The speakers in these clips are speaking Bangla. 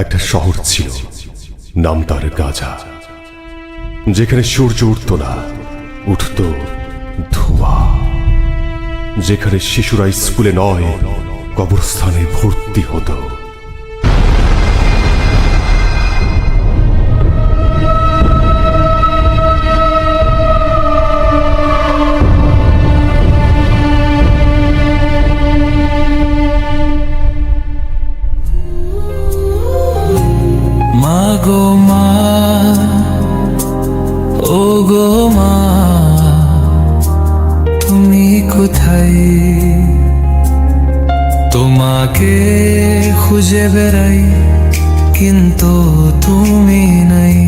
একটা শহর ছিল, নাম তার গাজা, যেখানে সূর্য উঠত না, উঠত ধোয়া। যেখানে শিশুরা স্কুলে নয়, কবরস্থানে ভর্তি হতো। গো মা ও গো মা তুমি কোথায়? তোমাকে খুঁজে বেড়াই কিন্তু তুমি নাই।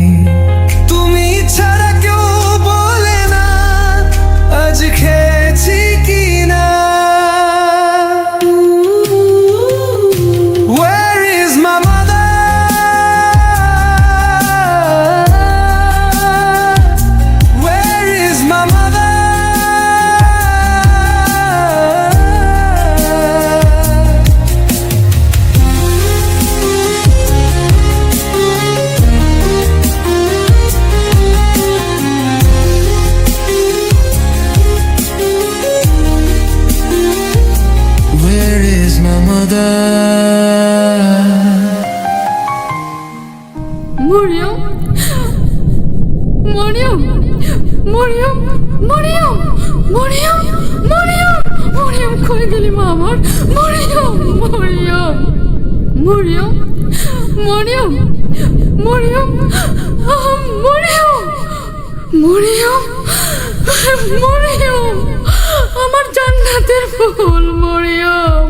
মরিয়ম মরিয়ম মরিয়ম মরিয়ম মরিয়ম মরিয়ম মরিয়ম কই গেলি মা আমার মরিয়ম মরিয়ম মরিয়ম মরিয়ম মরিয়ম মরিয়ম মরিয়ম মরিয়ম আমার জান্নাতের ফুল মরিয়ম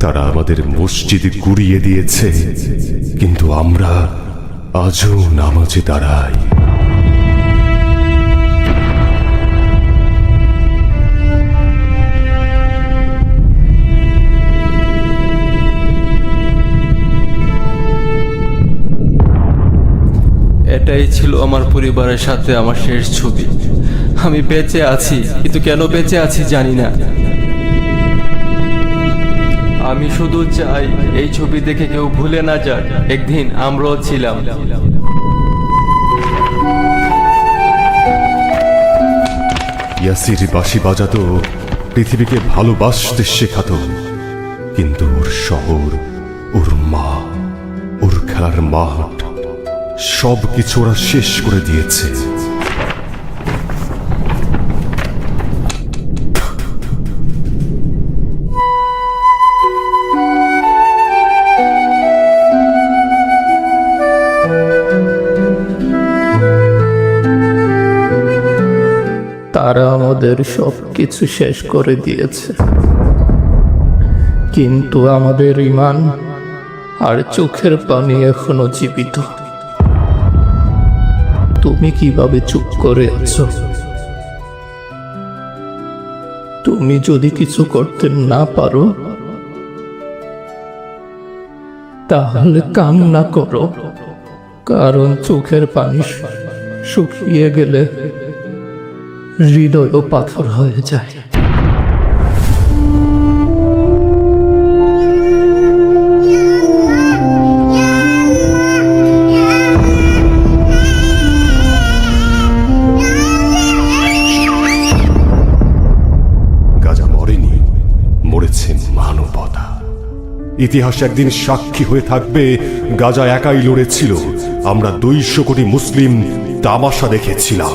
তারা আমাদের মসজিদে গুড়িয়ে দিয়েছে, কিন্তু আমরা আজও নামাজে দাঁড়াই। এটাই ছিল আমার পরিবারের সাথে আমার শেষ ছবি। আমি বেঁচে আছি, কিন্তু কেন বেঁচে আছি জানি না। আমি শুধু চাই এই ছবি দেখে কেউ ভুলে না যাক, একদিন আমরাও ছিলাম। ইয়াসির বাঁশি বাজাতো, পৃথিবীকে ভালোবাসতে শেখাতো, কিন্তু ওর শহর, ওর মা, ওর খেলার মাঠ সব কিছু ওরা শেষ করে দিয়েছে। তারা আমাদের সব কিছু শেষ করে দিয়েছে। কিন্তু আমাদের ইমান আর চোখের পানি এখনও জীবিত। তুমি কীভাবে চুপ করে আছো? তুমি যদি কিছু করতে না পারো, তাহলে কান্না করো। কারণ চোখের পানি শুকিয়ে গেলে হৃদয়ও পাথর হয়ে যায়। মানবতা। ইতিহাস একদিন সাক্ষী হয়ে থাকবে, গাজা একাই লড়েছিল। আমরা দুইশো কোটি মুসলিম তামাশা দেখেছিলাম।